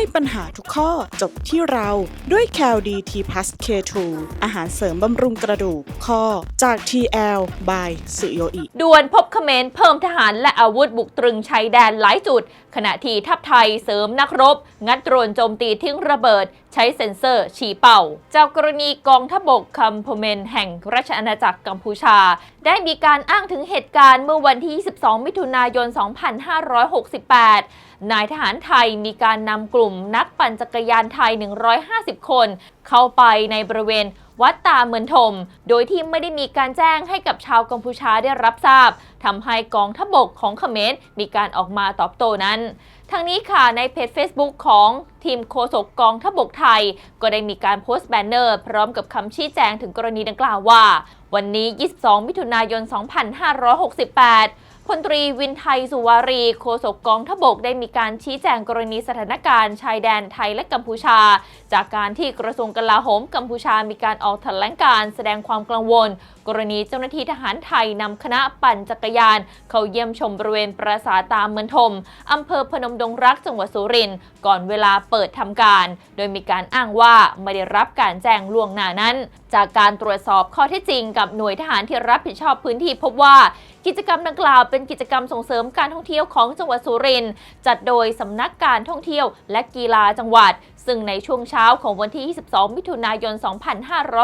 ให้ปัญหาทุกข้อจบที่เราด้วย c a l d t plus K2 อาหารเสริมบำรุงกระดูกข้อจาก TL by สุโยอิด่วนพบเขมรเพิ่มทหารและอาวุธบุกตรึงชายแดนหลายจุด ขณะที่ทัพไทยเสริมนักรบ งัดโดรนโจมตีทิ้งระเบิด ใช้เซ็นเซอร์ฉีเป่า จากกรณีกองทบกคัมพเมนแห่งราชอาณาจักรกัมพูชา ได้มีการอ้างถึงเหตุการณ์เมื่อวันที่ 22 มิถุนายน 2568 นายทหารไทยมีการนำกลุ่มนักปั่นจักรยานไทย 150 คน เข้าไปในบริเวณวัดตาเมือนถมโดยที่ไม่ได้มีการแจ้งให้กับชาวกัมพูชาได้รับทราบทำให้กองทพบกของเขมรมีการออกมาตอบโต้นั้น ทั้งนี้ค่ะในเพจ Facebook ของทีมโฆษกกองทพบกไทย ก็ได้มีการโพสต์แบนเนอร์ พร้อมกับคำชี้แจงถึงกรณีดังกล่าวว่า วันนี้ 22 มิถุนายน 2568 พลตรีวินไทยสุวารีโฆษกกองทบกได้มีการชี้แจงกรณีสถานการณ์ชายแดนไทยและกัมพูชา จากการที่กระทรวงกลาโหมกัมพูชามีการออกแถลงการ์แสดงความกังวล กรณีเจ้าหน้าที่ทหารไทยนำคณะปั่นจักรยาน เข้าเยี่ยมชมบริเวณปราสาทตามเมือนทมอำเภอพนมดงรักจังหวัดสุรินทร์ก่อนเวลาเปิดทำการ โดยมีการอ้างว่าไม่ได้รับการแจ้งล่วงหน้านั้น จากการตรวจสอบข้อเท็จจริงกับหน่วยทหารที่รับผิดชอบพื้นที่พบว่า กิจกรรมดังกล่าวเป็นกิจกรรมส่งเสริมการท่องเที่ยวของจังหวัดสุรินทร์จัดโดยสำนักการท่องเที่ยวและกีฬาจังหวัด ซึ่งในช่วงเช้าของวันที่ 22 มิถุนายน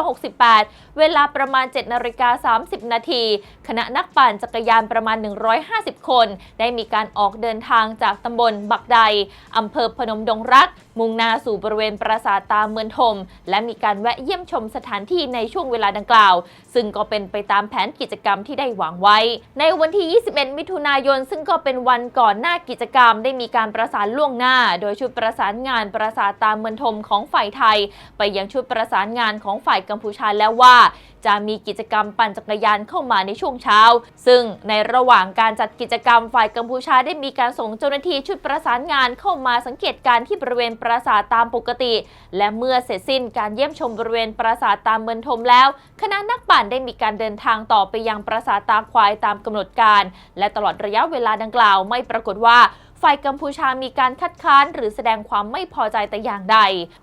2568 เวลาประมาณ 7 นาฬิกา 30 นาที คณะนักปั่นจักรยานประมาณ 150 คน ได้มีการออกเดินทางจากตำบลบักใดอำเภอพนมดงรัก มุ่งหน้าสู่บริเวณปราสาทตามเมืองทมและมีการแวะเยี่ยมชมสถานที่ในช่วงเวลาดังกล่าว ซึ่งก็เป็นไปตามแผนกิจกรรมที่ได้วางไว้ ในวันที่ 21 มิถุนายน ซึ่งก็เป็นวันก่อนหน้ากิจกรรม ได้มีการประสานล่วงหน้า โดยชุดประสานงานปราสาทตามเมืองทมของฝ่ายไทย ไปยังชุดประสานงานของฝ่ายกัมพูชาแล้วว่า จะมีกิจกรรมปั่นจักรยานเข้ามาในช่วงเช้า ซึ่งในระหว่างการจัดกิจกรรมฝ่ายกัมพูชาได้มีการส่งเจ้าหน้าที่ชุดประสานงานเข้ามาสังเกตการณ์ที่บริเวณปราสาทตามปกติ และเมื่อเสร็จสิ้นการเยี่ยมชมบริเวณปราสาทตามเมืองทมแล้ว คณะนักปั่นได้มีการเดินทางต่อไปยังปราสาทตาควายตามกำหนดการ และตลอดระยะเวลาดังกล่าวไม่ปรากฏว่า ฝ่ายกัมพูชามีการคัดค้านหรือแสดงความไม่พอใจแต่อย่างใด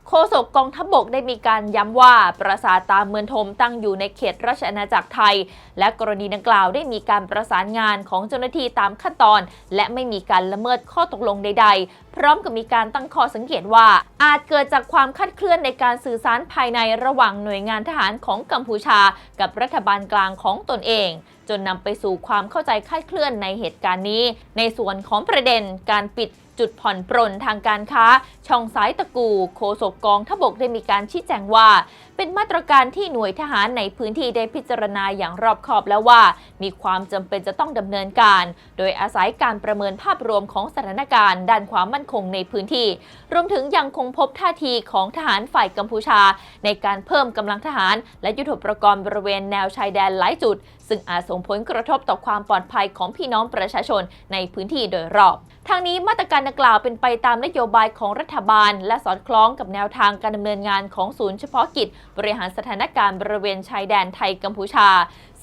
โฆษกกองทัพบกได้มีการย้ำว่าปราสาทตามเมืองทมตั้งอยู่ในเขตราชอาณาจักรไทย และกรณีดังกล่าวได้มีการประสานงานของเจ้าหน้าที่ตามขั้นตอน และไม่มีการละเมิดข้อตกลงใดๆพร้อมกับมีการตั้งข้อสังเกตว่า อาจเกิดจากความคาดเคลื่อนในการสื่อสารภายในระหว่างหน่วยงานทหารของกัมพูชา กับรัฐบาลกลางของตนเอง จนนำไปสู่ความเข้าใจคาดเคลื่อนในเหตุการณ์นี้ ในส่วนของประเด็นการปิดจุดผ่อนปรนทางการค้า ช่องซ้ายตะกูโฆษกกองทบกได้มีการชี้แจงว่า เป็นมาตรการที่หน่วยทหารในพื้นที่ได้พิจารณาอย่างรอบคอบแล้วว่า มีความจำเป็นจะต้องดำเนินการ โดยอาศัยการประเมินภาพรวมของสถานการณ์ด้านความมั่นคงในพื้นที่ รวมถึงยังคงพบท่าทีของทหารฝ่ายกัมพูชา ในการเพิ่มกำลังทหาร และยุทโธปกรณ์บริเวณแนวชายแดนหลายจุด ซึ่งอาจส่งผลกระทบต่อความปลอดภัยของพี่น้องประชาชนในพื้นที่โดยรอบทางนี้มาตรการดังกล่าวเป็นไปตามนโยบายของรัฐบาล และสอดคล้องกับแนวทางการดำเนินงานของศูนย์เฉพาะกิจ บริหารสถานการณ์บริเวณชายแดนไทยกัมพูชา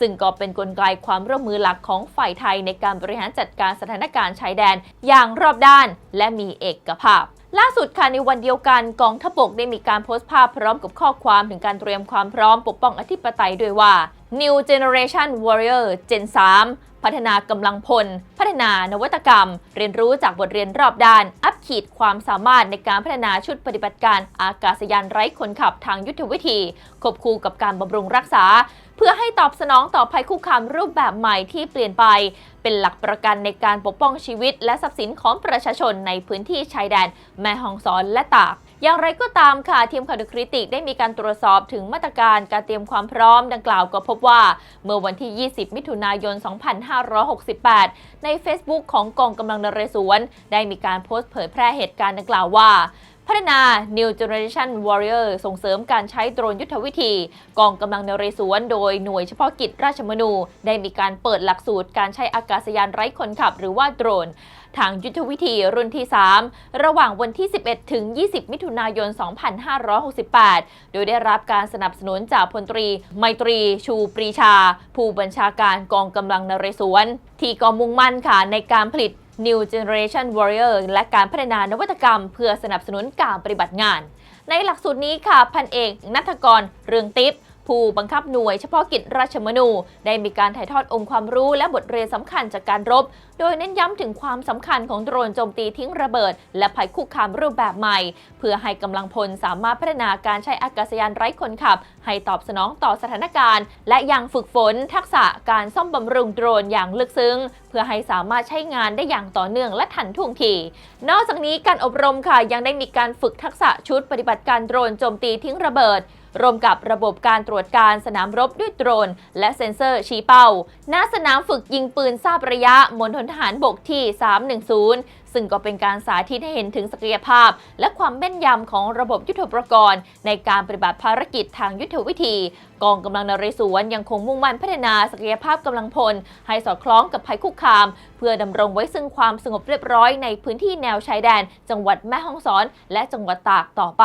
ซึ่งก็เป็นนกลไกความร่วมมือหลักของฝ่ายไทยในการบริหารจัดการสถานการณ์ชายแดนอย่างรอบด้าน และมีเอกภาพล่าสุดค่ะในวันเดียวกันกองทพบกได้มีการโพสต์ภาพพร้อมกับข้อความถึงการเตรียมความพร้อมปกป้องอธิปไตยด้วยว่า New Generation Warrior Gen 3 พัฒนากำลังพล พัฒนานวัตกรรม เรียนรู้จากบทเรียนรอบด้าน อัพขีดความสามารถในการพัฒนาชุดปฏิบัติการอากาศยานไร้คนขับทางยุทธวิธี ควบคู่กับการบำรุงรักษา เพื่อให้ตอบสนองต่อภัยคุกคามรูปแบบใหม่ที่เปลี่ยนไป เป็นหลักประกันในการปกป้องชีวิต และทรัพย์สินของประชาชนในพื้นที่ชายแดน แม่ฮ่องสอนและตาก อย่างไรก็ตามค่ะทีมข่าวดูคริติกได้มีการตรวจสอบถึงมาตรการการเตรียมความพร้อมดังกล่าวก็พบว่า เมื่อวันที่ 20 มิถุนายน 2568 ใน Facebook ของกองกำลังนเรศวรได้มีการโพสต์เผยแพร่เหตุการณ์ดังกล่าวว่า พัฒนา New Generation Warrior ส่งเสริมการใช้โดรนยุทธวิธี กองกำลังนเรศวรโดยหน่วยเฉพาะกิจราชมนู ได้มีการเปิดหลักสูตรการใช้อากาศยานไร้คนขับหรือว่าโดรน ทางยุทธวิธีรุ่นที่ 3 ระหว่างวันที่ 11 ถึง 20 มิถุนายน 2568 โดยได้รับการสนับสนุนจากพลตรี ไมตรี ชูปรีชา ผู้บัญชาการกองกำลังนเรศวรที่ก็มุ่งมั่นค่ะในการผลิต New Generation Warrior และการพัฒนานวัตกรรม เพื่อสนับสนุนการปฏิบัติงาน ในหลักสูตรนี้ค่ะพันเอกนัทกรเรืองติป ผู้บังคับหน่วยเฉพาะกิจราชมนู ได้มีการถ่ายทอดองค์ความรู้และบทเรียนสำคัญจากการรบ โดยเน้นย้ำถึงความสำคัญของโดรนโจมตีทิ้งระเบิด และภัยคุกคามรูปแบบใหม่ เพื่อให้กำลังพลสามารถพัฒนาการใช้อากาศยานไร้คนขับ ให้ตอบสนองต่อสถานการณ์ และยังฝึกฝนทักษะการซ่อมบำรุงโดรนอย่างลึกซึ้ง เพื่อให้สามารถใช้งานได้อย่างต่อเนื่องและทันท่วงที นอกจากนี้การอบรมค่ะยังได้มีการฝึกทักษะชุดปฏิบัติการโดรนโจมตีทิ้งระเบิด รวมกับระบบการตรวจการสนามรบด้วยโดรน และเซ็นเซอร์ชี้เป้า ณ สนามฝึกยิงปืนทราบระยะมณฑลทหารบกที่ 310 ซึ่งก็เป็นการสาธิตให้เห็นถึงศักยภาพ และความแม่นยำของระบบยุทโธปกรณ์ ในการปฏิบัติภารกิจทางยุทธวิธี กองกำลังนเรศวรยังคงมุ่งมั่นพัฒนาศักยภาพกำลังพล ให้สอดคล้องกับภัยคุกคาม เพื่อดำรงไว้ซึ่งความสงบเรียบร้อยในพื้นที่แนวชายแดน จังหวัดแม่ฮ่องสอน และจังหวัดตากต่อไป